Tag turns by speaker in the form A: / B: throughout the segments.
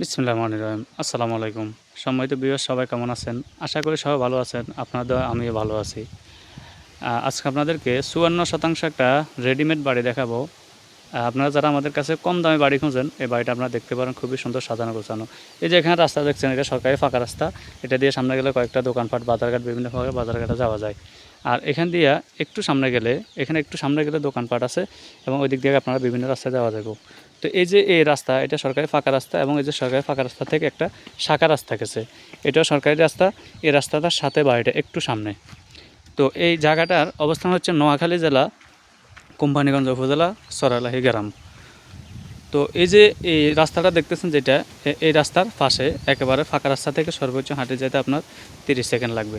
A: বিসমুল্লাহ রহমান রহিম। আসসালামু আলাইকুম। সম্মানিত বিবাস সবাই কেমন আছেন? আশা করি সবাই ভালো আছেন। আপনাদের আমিও ভালো আছি। আজকে আপনাদেরকে চুয়ান্ন শতাংশ একটা রেডিমেড বাড়ি দেখাবো। আপনারা যারা আমাদের কাছে কম দামে বাড়ি খুঁজেন, এই বাড়িটা আপনারা দেখতে পারেন, খুবই সুন্দর সাজানো গোছানো। এই যে এখানে রাস্তা দেখছেন, এটা সরকারি ফাঁকা রাস্তা। এটা দিয়ে সামনে গেলে কয়েকটা দোকানপাট, বাজারঘাট, বিভিন্ন প্রকার বাজারঘাটে যাওয়া যায়। আর এখান দিয়ে একটু সামনে গেলে, এখানে একটু সামনে গেলে দোকানপাট আছে এবং ওই দিক দিয়ে আপনারা বিভিন্ন রাস্তায় যাওয়া যাবে। তো এই যে এই রাস্তা, এটা সরকারি ফাঁকা রাস্তা এবং এই যে সরকারি ফাঁকা রাস্তা থেকে একটা শাখা রাস্তা গেছে। এটাও সরকারি রাস্তা, এই রাস্তাটার সাথে বাড়িটা একটু সামনে। তো এই জায়গাটার অবস্থান হচ্ছে নোয়াখালী জেলা, কোম্পানিগঞ্জ উপজেলা সরালাহি গ্রাম। তো এই যে এই রাস্তাটা দেখতেছেন যেটা এই রাস্তার পাশে একেবারে ফাঁকা রাস্তা থেকে সর্বোচ্চ হাঁটে যেতে আপনার তিরিশ সেকেন্ড লাগবে।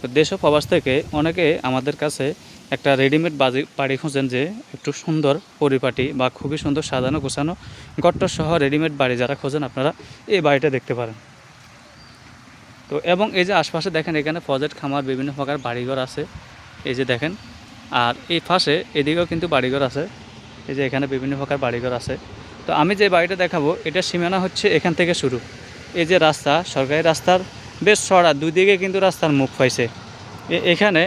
A: তো দেশ ও প্রবাস থেকে অনেকে আমাদের কাছে একটা রেডিমেড বাজি, বাড়ি খুঁজেন যে একটু সুন্দর পরিপাটি বা খুবই সুন্দর সাজানো গোছানো গট্ট সহ রেডিমেড বাড়ি যারা খোঁজেন আপনারা এই বাড়িটা দেখতে পারেন। তো এবং এই যে আশপাশে দেখেন এখানে প্রজেক্ট খামার, বিভিন্ন প্রকার বাড়িঘর আছে, এই যে দেখেন। আর এই পাশে এদিকেও কিন্তু বাড়িঘর আছে, এই যে এখানে বিভিন্ন প্রকার বাড়িঘর আছে। তো আমি যে বাড়িটা দেখাবো, এটা সীমানা হচ্ছে এখান থেকে শুরু। এই যে রাস্তা, সরকারি রাস্তার বেশ সরা দুই দিকে কিন্তু রাস্তার মুখ পাইছে এখানে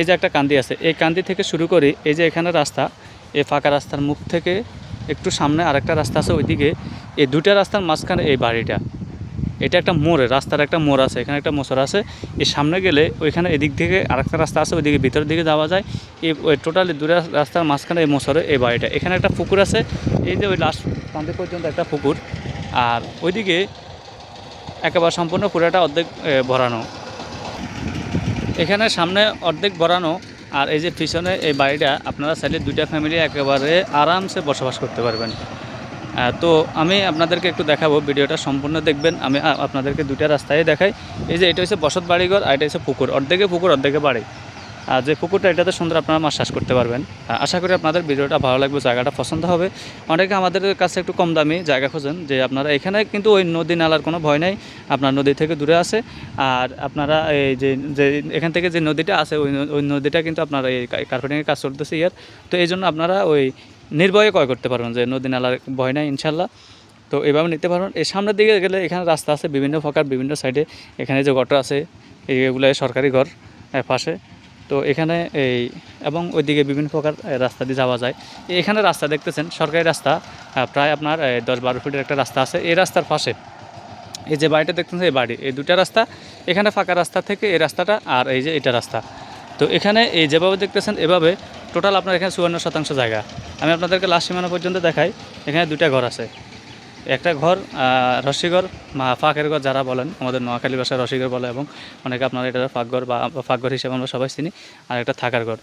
A: এই যে একটা কান্দি আছে, এই কান্দি থেকে শুরু করে এই যে এখানে রাস্তা, এই ফাঁকা রাস্তার মুখ থেকে একটু সামনে আরেকটা রাস্তা আছে ওইদিকে, এই দুটা রাস্তার মাঝখানে এই বাড়িটা। এটা একটা মোড়ে, রাস্তার একটা মোড় আছে, এখানে একটা মোচর আছে। এই সামনে গেলে ওইখানে এদিক থেকে আরেকটা রাস্তা আছে, ওইদিকে ভিতরের দিকে যাওয়া যায়। এই টোটালি দুটো রাস্তার মাঝখানে এই মোচরে এই বাড়িটা। এখানে একটা পুকুর আছে, এই যে ওই লাস্ট প্রান্তে পর্যন্ত একটা পুকুর। আর ওইদিকে একেবারে সম্পূর্ণ পুরাটা অর্ধেক ভরানো। এখানে সামনে অর্ধেক বরানো আর এই যে পিছনে এই বাড়িটা, আপনারা চাইলে দুইটা ফ্যামিলি একেবারে আরামসে বসবাস করতে পারবেন। তো আমি আপনাদেরকে একটু দেখাবো, ভিডিওটা সম্পূর্ণ দেখবেন। আমি আপনাদেরকে দুইটা রাস্তায় দেখাই। এই যে এটা হচ্ছে বসত বাড়িঘর আর এটা হচ্ছে পুকুর। অর্ধেকে পুকুর, অর্ধেকে বাড়ি। যে পুকুরটা এটাতে সুন্দর আপনারা মাছ চাষ করতে পারবেন। আশা করি আপনাদের ভিডিওটা ভালো লাগবে, জায়গাটা পছন্দ হবে। অনেকে আমাদের কাছে একটু কম দামি জায়গা খোঁজেন, যে আপনারা এখানে কিন্তু ওই নদী নালার কোনো ভয় নাই, আপনার নদী থেকে দূরে আছে। আর আপনারা এই যে যে এখান থেকে যে নদীটা আছে, ওই ওই নদীটা কিন্তু আপনার এই কার্পেটিংয়ের কাজ চলতেছে ইয়ার। তো এই জন্য আপনারা ওই নির্ভয়ে ক্রয় করতে পারবেন, যে নদী নালার ভয় নাই, ইনশাল্লাহ। তো এভাবে নিতে পারবেন। এই সামনের দিকে গেলে এখানে রাস্তা আছে, বিভিন্ন প্রকার বিভিন্ন সাইডে এখানে যে ঘর আছে এইগুলো সরকারি ঘর পাশে। তো এখানে এই, এবং ওইদিকে বিভিন্ন প্রকার রাস্তা দিয়ে যাওয়া যায়। এখানে রাস্তা দেখতেছেন, সরকারি রাস্তা প্রায় আপনার দশ বারো ফিটের একটা রাস্তা আছে। এই রাস্তার পাশে, এই যে বাড়িটা দেখতেছেন, এই বাড়ি, এই দুটা রাস্তা, এখানে ফাঁকা রাস্তা থেকে এই রাস্তাটা আর এই যে এটা রাস্তা। তো এখানে এই যেভাবে দেখতেছেন, এভাবে টোটাল আপনার এখানে চুয়ান্ন শতাংশ জায়গা। আমি আপনাদেরকে লাস্ট সীমানা পর্যন্ত দেখাই, এখানে দুইটা ঘর আছে। একটা ঘর রসিগর রসিঘর ফাঁকের ঘর যারা বলেন, আমাদের নোয়াখালী ভাষায় রসিঘর বলে এবং অনেকে আপনারা এটা ফাঁকঘর বা ফাঁকঘর হিসেবে আমরা সবাই চিনি, আর একটা থাকার ঘর।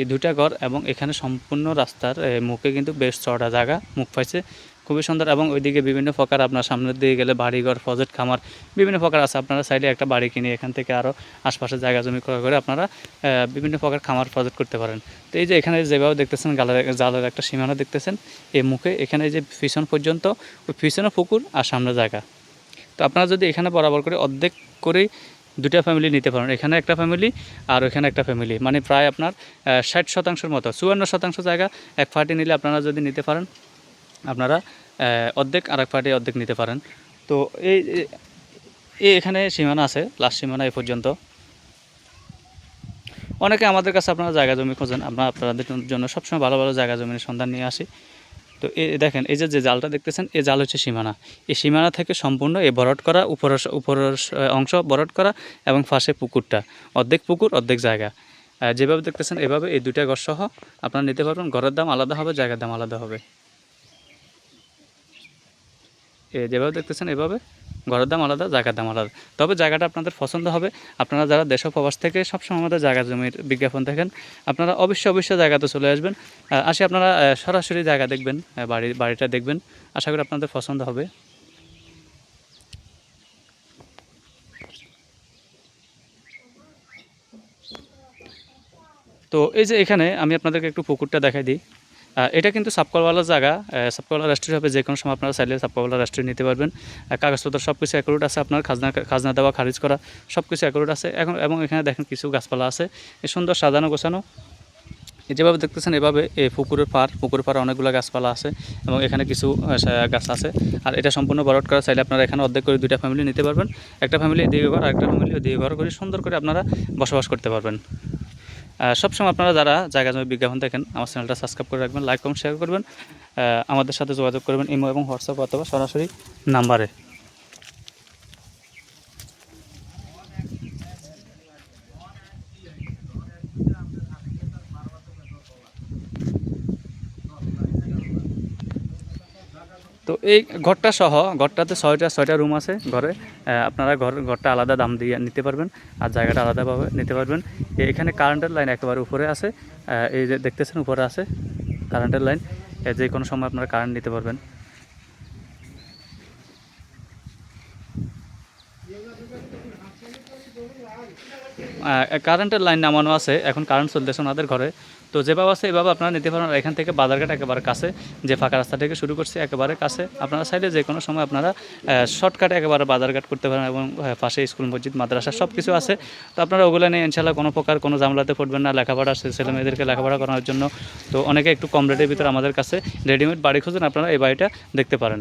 A: এই দুটা ঘর এবং এখানে সম্পূর্ণ রাস্তার মুখে কিন্তু বেশ ছটা জায়গা, মুখ পাইছে খুবই সুন্দর এবং ওইদিকে বিভিন্ন প্রকার আপনার সামনের দিকে গেলে বাড়িঘর, ফজেট খামার, বিভিন্ন প্রকার আছে। আপনারা সাইডে একটা বাড়ি কিনে এখান থেকে আরও আশপাশে জায়গা জমি ক্রয় করে আপনারা বিভিন্ন প্রকার খামার, ফজেট করতে পারেন। তো এই যে এখানে যেভাবে দেখতেছেন, গালের, জালের একটা সীমানা দেখতেছেন, এই মুখে এখানে যে পিছন পর্যন্ত ওই পিছনে পুকুর আর সামনে জায়গা। তো আপনারা যদি এখানে বরাবর করে অর্ধেক করেই দুটা ফ্যামিলি নিতে পারেন। এখানে একটা ফ্যামিলি আর ওইখানে একটা ফ্যামিলি মানে প্রায় আপনার ষাট শতাংশের মতো, চুয়ান্ন শতাংশ জায়গা এক পার্টি নিলে আপনারা যদি নিতে পারেন আপনারা অর্ধেক আর এক পার্টি অর্ধেক নিতে পারেন। তো এই এখানে সীমানা আছে লাস্ট সীমানা এ পর্যন্ত। অনেকে আমাদের কাছে আপনারা জায়গা জমি খোঁজেন, আমরা আপনাদের জন্য সবসময় ভালো ভালো জায়গা জমির সন্ধান নিয়ে আসি। তো এই দেখেন, এই যে যে জালটা দেখতেছেন এই জাল হচ্ছে সীমানা। এই সীমানা থেকে সম্পূর্ণ এই বরট করা, উপরের উপরের অংশ বরট করা এবং ফাঁসে পুকুরটা। অর্ধেক পুকুর, অর্ধেক জায়গা। যেভাবে দেখতেছেন, এভাবে এই দুইটা ঘর সহ আপনারা নিতে পারবেন। ঘরের দাম আলাদা হবে, জায়গার দাম আলাদা হবে। এ যেভাবে দেখতেছেন, এভাবে ঘরের দাম আলাদা, জায়গার দাম আলাদা। তবে জায়গাটা আপনাদের পছন্দ হবে। আপনারা যারা দেশ প্রবাস থেকে সবসময় আমাদের জায়গা জমির বিজ্ঞাপন দেখেন, আপনারা অবশ্যই অবশ্যই জায়গাতে চলে আসবেন। আসি আপনারা সরাসরি জায়গা দেখবেন বাড়ি, বাড়িটা দেখবেন। আশা করি আপনাদের পছন্দ হবে। তো এই যে এখানে আমি আপনাদেরকে একটু পুকুরটা দেখাই দিই। এটা কিন্তু সাবকলওয়ালা জায়গা সাবকলওয়ালা রেস্টুরেন্ট হবে যে কোনো সময় আপনারা চাইলে সাবকলওয়ালা রেস্টুরেন্ট নিতে পারবেন। কাগজপত্র সব কিছু অ্যাকুরেট আছে আপনার, খাজনা খাজনা দেওয়া, খারিজ করা সব কিছু অ্যাকুরেট আছে। এখন এবং এখানে দেখেন কিছু গাছপালা আছে। সুন্দর সাজানো গোছানো। যেভাবে দেখতেছেন, এভাবে এই পুকুরের পার পুকুরের পাড়ে অনেকগুলো গাছপালা আছে এবং এখানে কিছু গাছ আছে। আর এটা সম্পূর্ণ বরট করা, চাইলে আপনারা এখানে অর্ধেক করে দুইটা ফ্যামিলি নিতে পারবেন। একটা ফ্যামিলি এদিকে ঘর, আরেকটা ফ্যামিলি দিয়ে ঘর করে সুন্দর করে আপনারা বসবাস করতে পারবেন। সবসময় আপনারা যারা জায়গা জমি বিজ্ঞাপন দেখেন, আমার চ্যানেলটা সাবস্ক্রাইব করে রাখবেন লাইক কমেন্ট শেয়ার করবেন। আমাদের সাথে যোগাযোগ করবেন ইমো এবং হোয়াটসঅ্যাপ অথবা সরাসরি নাম্বারে। তো এই ঘরটা সহ, ঘরটাতে ছয়টা ছয়টা রুম আছে ঘরে। আপনারা ঘর, ঘরটা আলাদা দাম দিয়ে নিতে পারবেন আর জায়গাটা আলাদাভাবে নিতে পারবেন। এখানে কারেন্টের লাইন একেবারে উপরে আছে। এই যে দেখতেছেন উপরে আছে কারেন্টের লাইন যে কোনো সময় আপনারা কারেন্ট নিতে পারবেন। কারেন্টের লাইন নামানো আছে, এখন কারেন্ট চলতেছে ওনাদের ঘরে। তো যেভাবে আছে, এভাবে আপনারা নিতে পারেন। এখান থেকে বাজারঘাট একেবারে কাছে, যে ফাঁকা রাস্তা থেকে শুরু করছে, একেবারে কাছে। আপনারা চাইলে যে কোনো সময় আপনারা শর্টকাটে একেবারে বাজারঘাট করতে পারেন এবং পাশে স্কুল মসজিদ, মাদ্রাসা সব কিছু আছে। তো আপনারা ওগুলো নিয়ে ইনশাল্লাহ কোনো প্রকার কোনো জামলাতে পড়বেন না। লেখাপড়া, ছেলে মেয়েদেরকে লেখাপড়া করানোর জন্য। তো অনেকে একটু কম রেটের ভিতরে আমাদের কাছে রেডিমেড বাড়ি খুঁজেন, আপনারা এই বাড়িটা দেখতে পারেন।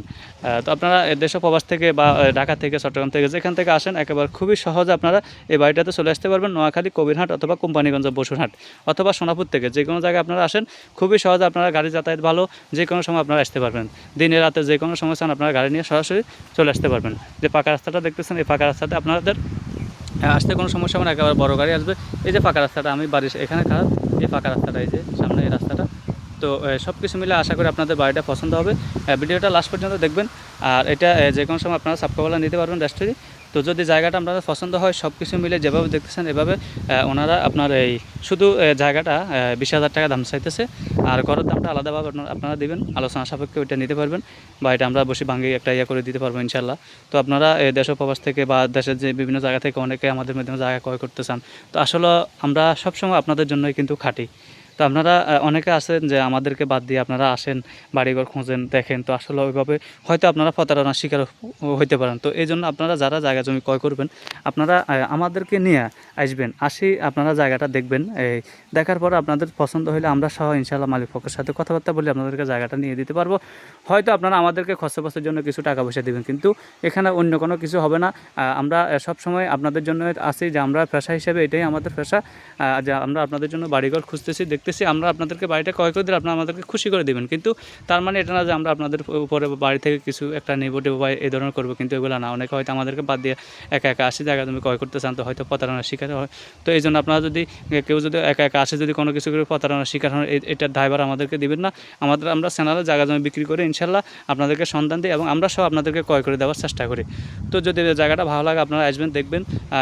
A: তো আপনারা দেশ প্রবাস থেকে বা ঢাকা থেকে, চট্টগ্রাম থেকে যেখান থেকে আসেন, একেবারে খুবই সহজে আপনারা এই বাড়িটাতে চলে আসতে পারবেন নোয়াখালী, কবিরহাট অথবা কোম্পানিগঞ্জ, বসুরহাট অথবা সোনাপুর থেকে। যে কোনো জায়গায় আপনারা আসেন, খুবই সহজে, আপনারা গাড়ি যাতায়াত ভালো, যে কোনো সময় আপনারা আসতে পারবেন। দিনে, রাতে যে কোনো সময় চান, আপনারা গাড়ি নিয়ে সরাসরি চলে আসতে পারবেন। যে পাকা রাস্তাটা দেখতেছেন, এই পাকা রাস্তাতে আপনাদের আসতে কোনো সমস্যা হবে না, একেবারে বড় গাড়ি আসবে। এই যে পাকা রাস্তাটা, আমি বাড়ির এখানে খারাপ, এই পাকা রাস্তাটা, এই যে সামনে এই রাস্তাটা তো সব কিছু মিলে আশা করি আপনাদের বাড়িটা পছন্দ হবে। ভিডিওটা লাস্ট পর্যন্ত দেখবেন। আর এটা যে কোনো সময় আপনারা সাবকাওয়ালা নিতে পারবেন রেস্টুরি তো যদি জায়গাটা আপনাদের পছন্দ হয় সব কিছু মিলে যেভাবে দেখতেছেন, এভাবে ওনারা আপনার এই শুধু জায়গাটা বিশ হাজার টাকা দাম চাইতেছে। আর ঘরের দামটা আলাদাভাবে আপনারা আপনারা দিবেন। আলোচনা সাপেক্ষে ওইটা নিতে পারবেন। বা এটা আমরা বসে ভাঙ্গি একটা ইয়ে করে দিতে পারব ইনশাল্লাহ তো আপনারা দেশ প্রবাস থেকে বা দেশের যে বিভিন্ন জায়গা থেকে অনেকে আমাদের মাধ্যমে জায়গা ক্রয় করতে চান। তো আসলে আমরা সবসময় আপনাদের জন্যই কিন্তু খাটি। তো আপনারা অনেকে আছেন যে আমাদেরকে বাদ দিয়ে আপনারা আসেন, বাড়িঘর খোঁজেন, দেখেন, তো আসলে ওইভাবে হয়তো আপনারা প্রতারণার শিকার হইতে পারেন। তো এই জন্য আপনারা যারা জায়গা জমি ক্রয় করবেন, আপনারা আমাদেরকে নিয়ে আসবেন, আসি আপনারা জায়গাটা দেখবেন, এই দেখার পর আপনাদের পছন্দ হলে আমরা সহ ইনশাল্লাহ মালিক পক্ষের সাথে কথাবার্তা বলে আপনাদেরকে জায়গাটা নিয়ে দিতে পারব। হয়তো আপনারা আমাদেরকে খরচবাসের জন্য কিছু টাকা পয়সা দেবেন, কিন্তু এখানে অন্য কোনো কিছু হবে না। আমরা সব সময় আপনাদের জন্য আছি যে আমরা পেশা হিসেবে এটাই আমাদের পেশা। যে আমরা আপনাদের জন্য বাড়িঘর খুঁজতেছি দেখতেছি আমরা আপনাদেরকে বাড়িটা ক্রয় করে দিলে আপনারা আমাদেরকে খুশি করে দেবেন। কিন্তু তার মানে এটা না যে আমরা আপনাদের উপরে বাড়ি থেকে কিছু একটা নেব টেবো বা এই ধরনের করব, কিন্তু এগুলো না। অনেকে হয়তো আমাদেরকে বাদ দিয়ে একা একা আসি জায়গা তুমি ক্রয় করতে চান, তো হয়তো প্রতারণার শিকার হয়। তো এই জন্য আপনারা যদি কেউ যদি একা একা আসে যদি কোনো কিছু করে প্রতারণার শিকার হন এটার ড্রাইভার আমাদেরকে দিবেন না। আমাদের আমরা চ্যানেলে জায়গা জমি বিক্রি করে ইনশাল্লাহ আপনাদেরকে সন্ধান দিই এবং আমরা সব আপনাদেরকে ক্রয় করে দেওয়ার চেষ্টা করি। তো যদি জায়গাটা ভালো লাগে আপনারা আসবেন, দেখবেন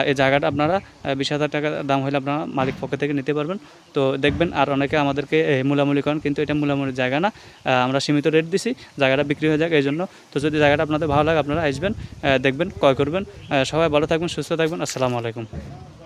A: এই জায়গাটা আপনারা বিশ হাজার টাকা দাম হলে আপনারা মালিক পক্ষ থেকে নিতে পারবেন। তো দেখবেন আর অনেকে আমাদেরকে মূলামূলি করেন, কিন্তু এটা মূলামূলির জায়গা না। আমরা সীমিত রেট দিছি, জায়গাটা বিক্রি হয়ে যাক এই জন্য তো যদি জায়গাটা আপনাদের ভালো লাগে আপনারা আসবেন দেখবেন, ক্রয় করবেন। সবাই ভালো থাকবেন, সুস্থ থাকবেন। আসসালামু আলাইকুম।